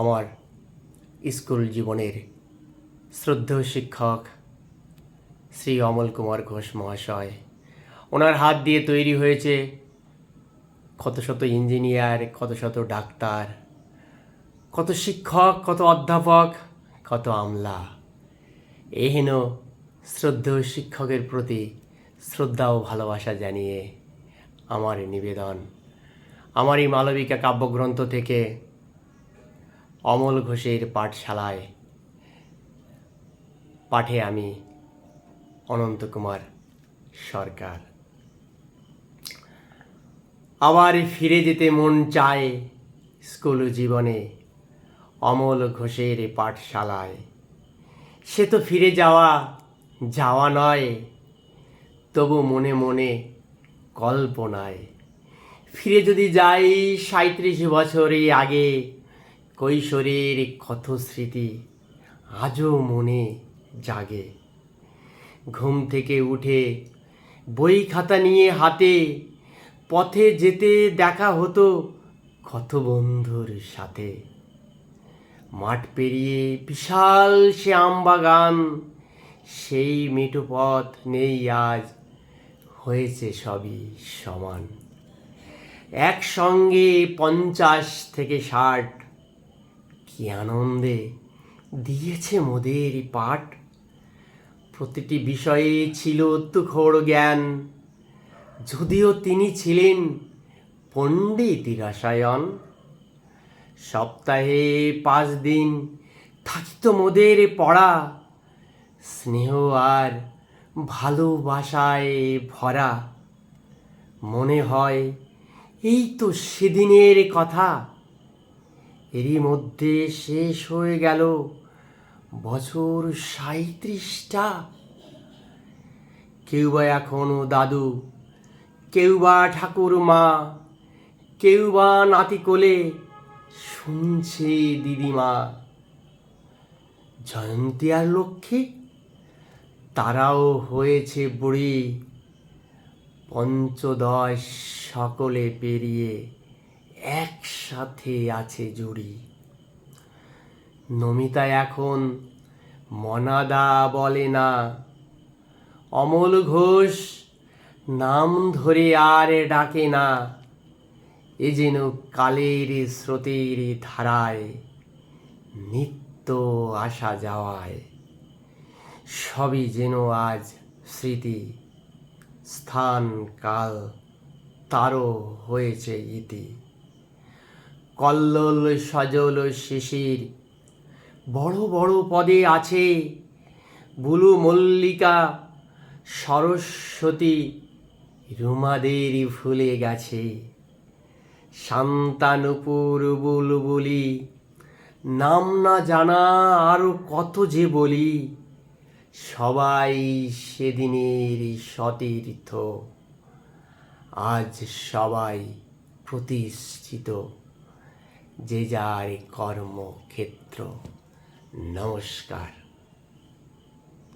আমার স্কুল জীবনের শ্রদ্ধেয় শিক্ষক শ্রী অমল কুমার ঘোষ মহাশয়। ওনার হাত দিয়ে তৈরি হয়েছে কত শত ইঞ্জিনিয়ার, কত শত ডাক্তার, কত শিক্ষক, কত অধ্যাপক, কত আমলা। এহেন শ্রদ্ধেয় শিক্ষকের প্রতি শ্রদ্ধা ও ভালোবাসা জানিয়ে আমার নিবেদন। আমার এই মালবিকা কাব্যগ্রন্থ থেকে অমল ঘোষের পাঠশালায় পাঠে আমি অনন্ত কুমার সরকার। আবার ফিরে যেতে মন চায় স্কুল জীবনে অমল ঘোষের পাঠশালায়। সে তো ফিরে যাওয়া যাওয়া নয়, তবু মনে মনে কল্পনায়। ফিরে যদি যাই সাঁত্রিশ বছরে আগে কৈশোরের ক্ষত স্মৃতি আজও মনে জাগে। ঘুম থেকে উঠে বই খাতা নিয়ে হাতে পথে যেতে দেখা হতো কত বন্ধুর সাথে। মাঠ পেরিয়ে বিশাল সে আমবাগান সেই মেঠো পথ নেই আজ, হয়েছে সবই সমান। একসঙ্গে পঞ্চাশ থেকে ষাট কি আনন্দে দিয়েছে মোদের পাঠ। প্রতিটি বিষয়ে ছিল তুখোড় জ্ঞান। যদিও তিনি ছিলেন পণ্ডিত রসায়ন, সপ্তাহে পাঁচ দিন থাকিত মোদের পড়া। স্নেহ আর ভালোবাসায় ভরা। মনে হয় এই তো সেদিনের কথা। এরই মধ্যে শেষ হয়ে গেল বছর সাঁত্রিশটা কেউ বা এখনও দাদু, কেউ বা ঠাকুর মা, কেউ বা নাতি কোলে শুনছে দিদিমা। জয়ন্তী আর লক্ষ্মী, তারাও হয়েছে বুড়ি, পঞ্চদশ সকলে পেরিয়ে একসাথে আছে জুড়ি। নমিতা এখন মনাদা বলে না। অমল ঘোষ নাম ধরে আর ডাকে না। এ যেন কালের স্রোতের ধারায় নিত্য আসা যাওয়ায়। সবই যেন আজ স্মৃতি। স্থান কাল তারও হয়েছে ইতি। কল্লোল সজল শিশির। বড় বড় পদে আছে বুলু মল্লিকা, সরস্বতী রুমাদের ফুলে গেছে। শান্তানুপুর বুলবুলি, নাম না জানা আরও কত যে বলি, সবাই সেদিনের সতীর্থ। আজ সবাই প্রতিষ্ঠিত। যে যার কর্মক্ষেত্র। নমস্কার।